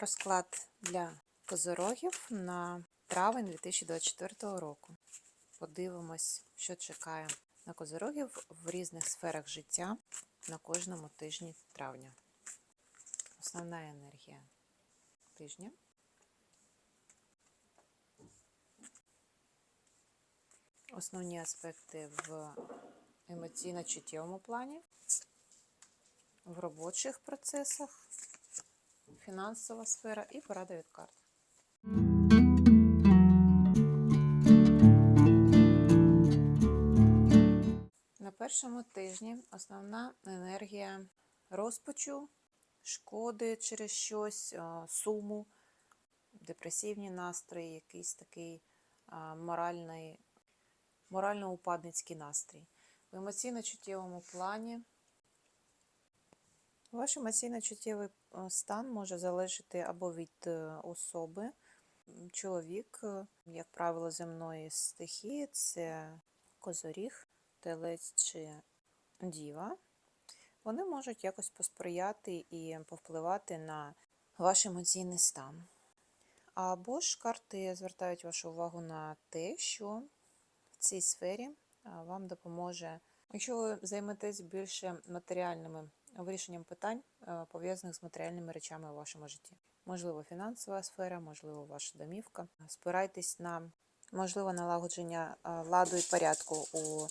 Розклад для козорогів на травень 2024 року. Подивимось, що чекає на козорогів в різних сферах життя на кожному тижні травня. Основна енергія тижня. Основні аспекти в емоційно-чуттєвому плані, в робочих процесах, фінансова сфера і порада від карт. На першому тижні основна енергія розпачу, шкоди через щось, суму, депресивні настрої, якийсь такий морально-упадницький настрій. В емоційно-чуттєвому плані ваш емоційно-чуттєвий е, стан може залежати або від е, особи. Чоловік, е, як правило, земної стихії це козоріг, телець чи діва. Вони можуть якось посприяти і повпливати на ваш емоційний стан. Або ж карти звертають вашу увагу на те, що в цій сфері вам допоможе, якщо ви займетесь більше матеріальними вирішенням питань, е, пов'язаних з матеріальними речами у вашому житті. Можливо, фінансова сфера, можливо, ваша домівка. Спирайтесь на можливе налагодження е, ладу і порядку у,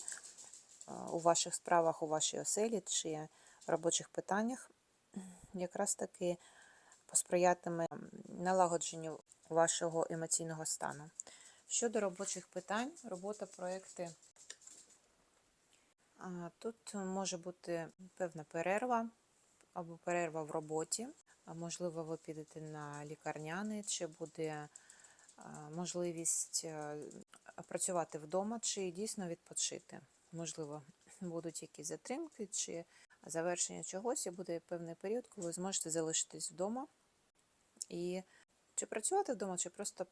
е, у ваших справах, у вашій оселі чи робочих питаннях. Якраз таки посприятиме налагодженню вашого емоційного стану. Щодо робочих питань, робота, проекти. Тут може бути певна перерва або перерва в роботі. Можливо, ви підете на лікарняний, чи буде можливість е, працювати вдома, чи дійсно відпочити. Можливо, будуть якісь затримки, чи завершення чогось, і буде певний період, коли ви зможете залишитись вдома і чи працювати вдома, чи просто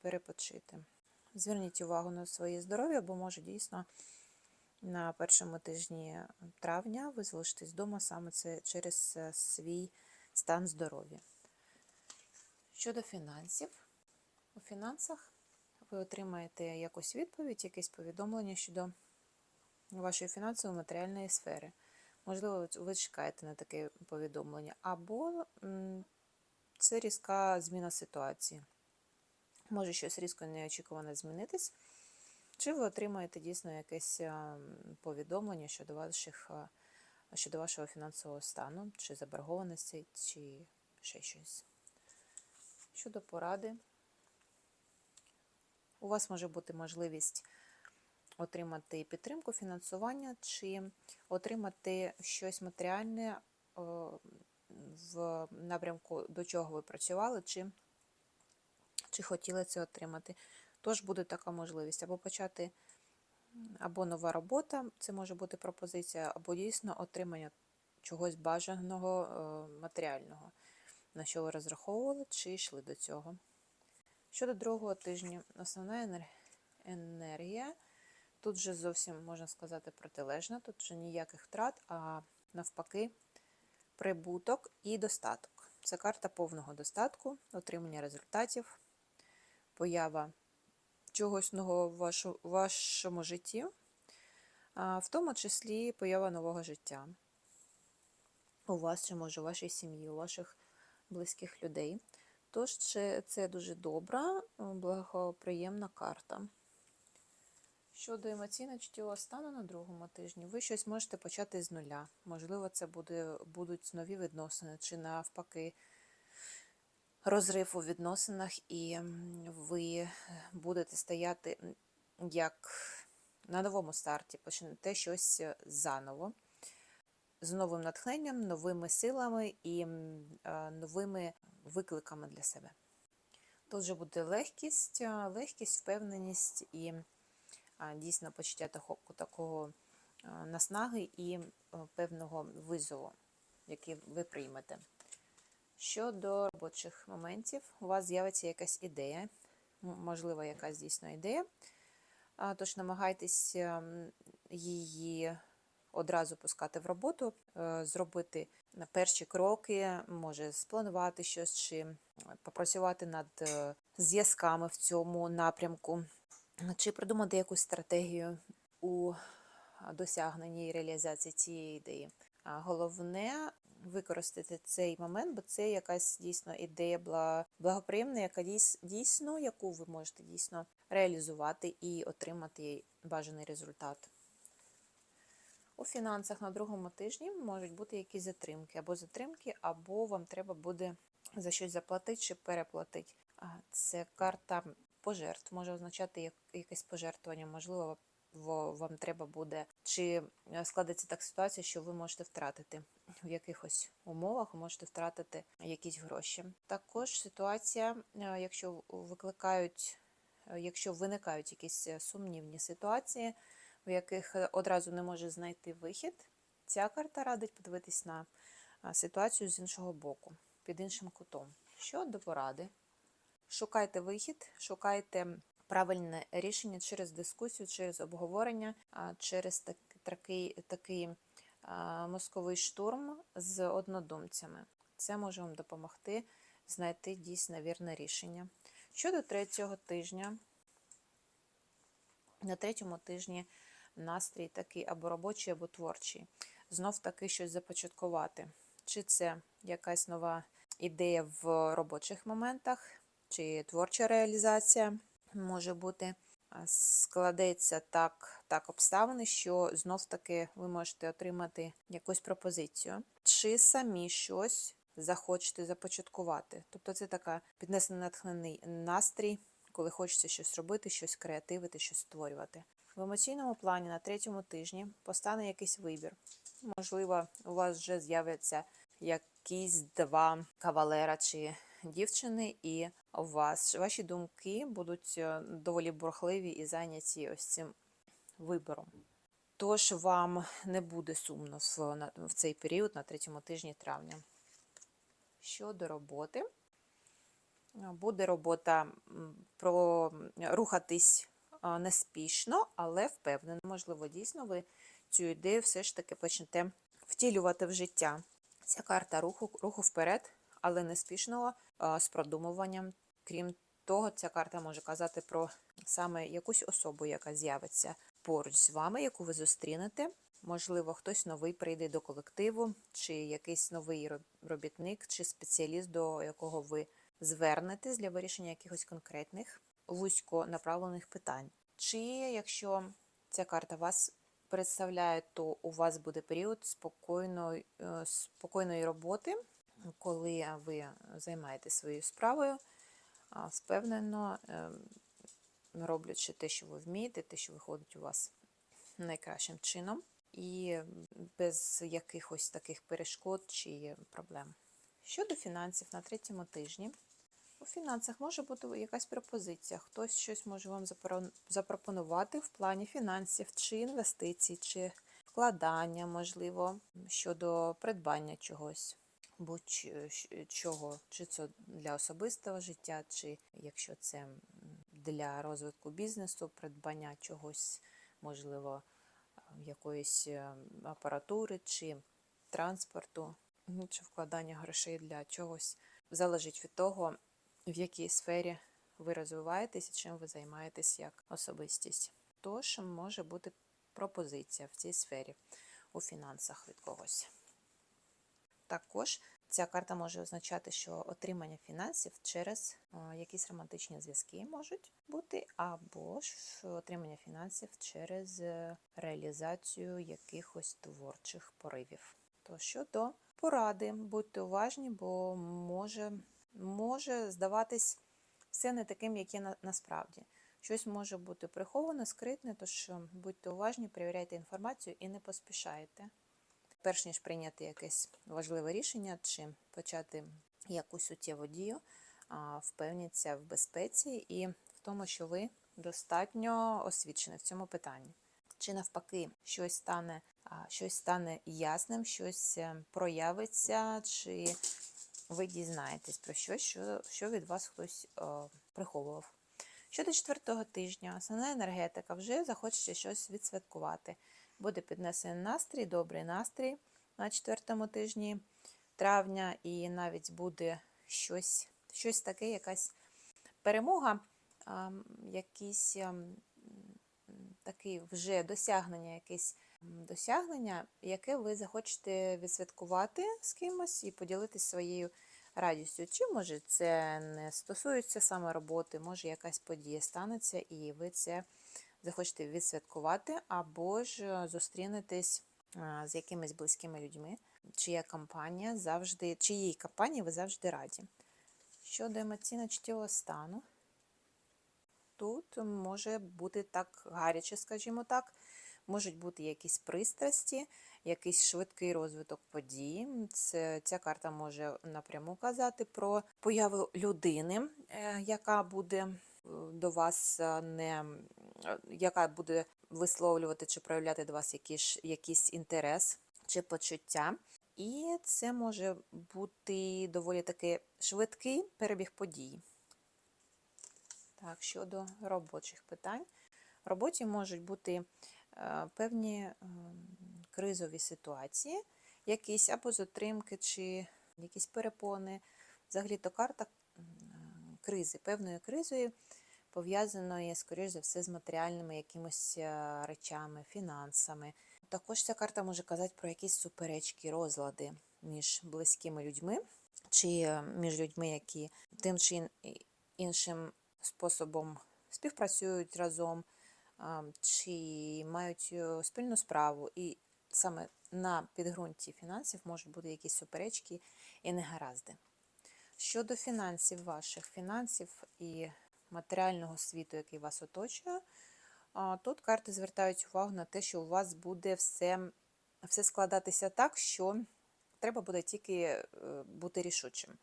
перепочити. Зверніть увагу на своє здоров'я, бо може дійсно на першому тижні травня ви залишитесь вдома саме це через е, свій стан здоров'я. Щодо фінансів, у фінансах ви отримаєте якусь відповідь, якесь повідомлення щодо вашої фінансово-матеріальної сфери. Можливо, ви чекаєте на таке повідомлення, або це різка зміна ситуації. Може щось різко неочікувано змінитись, чи ви отримаєте дійсно якесь повідомлення щодо, ваших, щодо вашого фінансового стану, чи заборгованості, чи ще щось. Щодо поради, у вас може бути можливість отримати підтримку, фінансування, чи отримати щось матеріальне в напрямку, до чого ви працювали, чи, чи хотіли це отримати. Тож буде така можливість або почати або нова робота, це може бути пропозиція, або дійсно отримання чогось бажаного е, матеріального, на що ви розраховували, чи йшли до цього. Щодо другого тижня, основна енергія. Тут же зовсім можна сказати протилежна, тут вже ніяких втрат, а навпаки, прибуток і достаток. Це карта повного достатку, отримання результатів, поява чогось нового в вашому житті, в тому числі поява нового життя. У вас чи може у вашій сім'ї, у ваших близьких людей. Тож це, дуже добра, благоприємна карта. Щодо емоційно-чуттєвого стану на другому тижні, ви щось можете почати з нуля. Можливо, це буде, будуть нові відносини, чи навпаки розрив у відносинах, і ви будете стояти як на новому старті, почнете щось е, заново, з новим натхненням, новими силами і е, новими викликами для себе. Тут же буде легкість, е, легкість, впевненість і дійсно почуття такого наснаги і певного визову, який ви приймете. Щодо робочих моментів, у вас з'явиться якась ідея, можливо, якась дійсно ідея. Тож намагайтесь ем, її одразу пускати в роботу, е, зробити перші кроки, може спланувати щось чи попрацювати над е, зв'язками в цьому напрямку, чи придумати якусь стратегію у досягненні і реалізації цієї ідеї. Головне використати цей момент, бо це якась дійсно ідея бла- благоприємна, яка дійс- дійсно, яку ви можете дійсно реалізувати і отримати бажаний результат. У фінансах на другому тижні можуть бути якісь затримки, або затримки, або вам треба буде за щось заплатити чи переплатити. Це карта пожертв, може означати якесь пожертвування, можливо, во- вам треба буде, чи е, складеться так ситуація, що ви можете втратити в якихось умовах, можете втратити якісь гроші. Також ситуація, е, якщо викликають, е, якщо виникають якісь сумнівні ситуації, в яких одразу не може знайти вихід, ця карта радить подивитись на ситуацію з іншого боку, під іншим кутом. Що до поради? Шукайте вихід, шукайте правильне рішення через дискусію, через обговорення, через так- такий, такий мозковий штурм з однодумцями. Це може вам допомогти знайти дійсно вірне рішення. Щодо третього тижня, на третьому тижні настрій такий або робочий, або творчий. Знов таки щось започаткувати. Чи це якась нова ідея в робочих моментах, чи творча реалізація може бути. Складеться так, так обставини, що знов таки ви можете отримати якусь пропозицію, чи самі щось захочете започаткувати. Тобто це така піднесений натхнений настрій, коли хочеться щось робити, щось креативити, щось створювати. В емоційному плані на третьому тижні постане якийсь вибір. Можливо, у вас вже з'являться якісь два кавалера чи дівчини, і вас ваші думки будуть е, доволі бурхливі і зайняті ось цим вибором. Тож вам не буде сумно в, цей період на третьому тижні травня. Щодо роботи, буде робота про рухатись а, неспішно, але впевнено. Можливо, дійсно ви цю ідею все ж таки почнете втілювати в життя. Ця карта руху, руху вперед, але неспішного а, з продумуванням. Крім того, ця карта може казати про саме якусь особу, яка з'явиться поруч з вами, яку ви зустрінете. Можливо, хтось новий прийде до колективу, чи якийсь новий робітник, чи спеціаліст, до якого ви звернетесь для вирішення якихось конкретних вузько направлених питань. Чи якщо ця карта вас представляє, то у вас буде період спокійної, е, спокійної роботи, коли ви займаєтесь своєю справою, впевнено, е, роблячи те, що ви вмієте, те, що виходить у вас найкращим чином, і без якихось таких перешкод чи проблем. Щодо фінансів на третьому тижні, у фінансах може бути якась пропозиція. Хтось щось може вам запропонувати в плані фінансів, чи інвестицій, чи вкладання, можливо, щодо придбання чогось, будь-чого, чи це для особистого життя, чи якщо це для розвитку бізнесу, придбання чогось, можливо, якоїсь е, апаратури чи транспорту, ну, чи вкладання грошей для чогось. Залежить від того, в якій сфері ви розвиваєтесь і чим ви займаєтесь як особистість. Тож може бути пропозиція в цій сфері у фінансах від когось. Також ця карта може означати, що отримання фінансів через е, якісь романтичні зв'язки можуть бути, або ж отримання фінансів через е, реалізацію якихось творчих поривів. То щодо поради, будьте уважні, бо може, може здаватись все не таким, як є на, насправді. Щось може бути приховане, скритне, тож е, будьте уважні, перевіряйте інформацію і не поспішайте перш ніж прийняти якесь важливе рішення чи почати якусь суттєву дію, впевніться в безпеці і в тому, що ви достатньо освічені в цьому питанні. Чи навпаки, щось стане, щось стане ясним, щось е, проявиться, чи ви дізнаєтесь про щось, що, що від вас хтось е, приховував. Щодо четвертого тижня, основна енергетика вже захочеться щось відсвяткувати. Буде піднесений настрій, добрий настрій на четвертому тижні травня, і навіть буде щось, щось таке, якась перемога, якісь такі вже досягнення, якесь досягнення, яке ви захочете відсвяткувати з кимось і поділитися своєю радістю. Чи може це не стосується саме роботи, може якась подія станеться, і ви це захочете відсвяткувати, або ж е, зустрінетесь з якимись близькими людьми, чия компанія завжди, чиїй компанії ви завжди раді. Щодо емоційно-чуттєвого стану, тут може бути так гаряче, скажімо так, можуть бути якісь пристрасті, якийсь швидкий розвиток подій. Це, ця карта може напряму казати про появу людини, е, яка буде е, до вас е, не е, яка буде висловлювати чи проявляти до вас якийсь, якийсь інтерес чи почуття. І це може бути доволі таки швидкий перебіг подій. Так, щодо робочих питань. Роботі можуть бути е, певні ем, кризові ситуації, якісь або затримки, чи якісь перепони. Взагалі то карта кризи, певною кризою, пов'язаної, скоріш за все, з матеріальними якимось е, речами, фінансами. Також ця карта може казати про якісь суперечки, розлади між близькими людьми, чи е, між людьми, які тим чи іншим способом співпрацюють разом, чи мають е, спільну справу. І саме на підґрунті фінансів можуть бути якісь суперечки і негаразди. Щодо фінансів, ваших фінансів і матеріального світу, який вас оточує, тут карти звертають увагу на те, що у вас буде все, все складатися так, що треба буде тільки е, бути рішучим.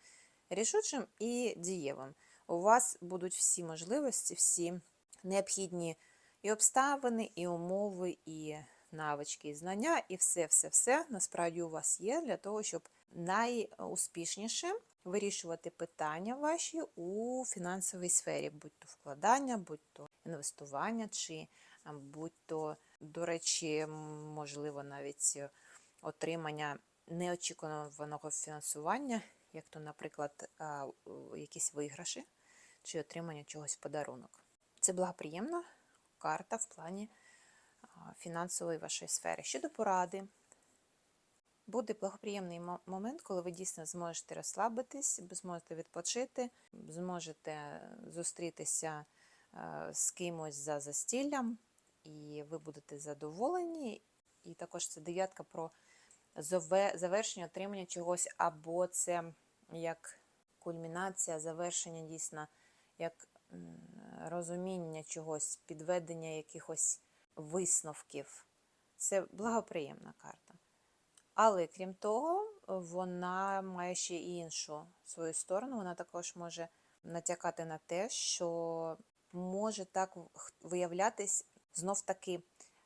Рішучим і дієвим. У вас будуть всі можливості, всі необхідні і обставини, і умови, і навички, і знання, і все-все-все насправді у вас є для того, щоб найуспішніше вирішувати питання ваші у фінансовій сфері, будь то вкладання, будь то інвестування, чи будь то, до речі, можливо, навіть отримання неочікуваного фінансування, як то, наприклад, якісь виграші чи отримання чогось в подарунок. Це благоприємна карта в плані фінансової вашої сфери. Щодо поради, буде благоприємний момент, коли ви дійсно зможете розслабитись, зможете відпочити, зможете зустрітися е, з кимось за застіллям, і ви будете задоволені. І також це дев'ятка про завершення отримання чогось, або це як кульмінація, завершення дійсно, як розуміння чогось, підведення якихось висновків. Це благоприємна карта. Але крім того, вона має ще і іншу свою сторону. Вона також може натякати на те, що може так виявлятись знов таки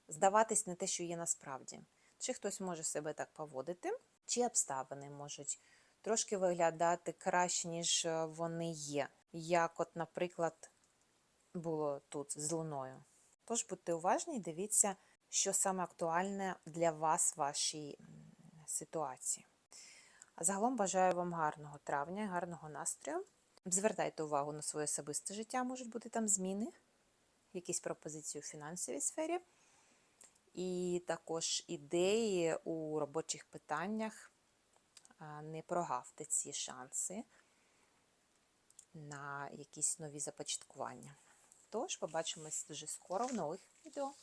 здаватись не те, що є насправді. Чи хтось може себе так поводити, чи обставини можуть трошки виглядати краще, ніж е, вони є. Як, от, наприклад, було тут з луною. Тож будьте уважні і дивіться, що саме актуальне для вас вашій ситуації. А загалом бажаю вам гарного травня, гарного настрою. Звертайте увагу на своє особисте життя, можуть бути там зміни, якісь пропозиції у фінансовій сфері, і також ідеї у робочих питаннях. Не прогавте ці шанси на якісь нові започаткування. Тож, побачимось дуже скоро в нових відео.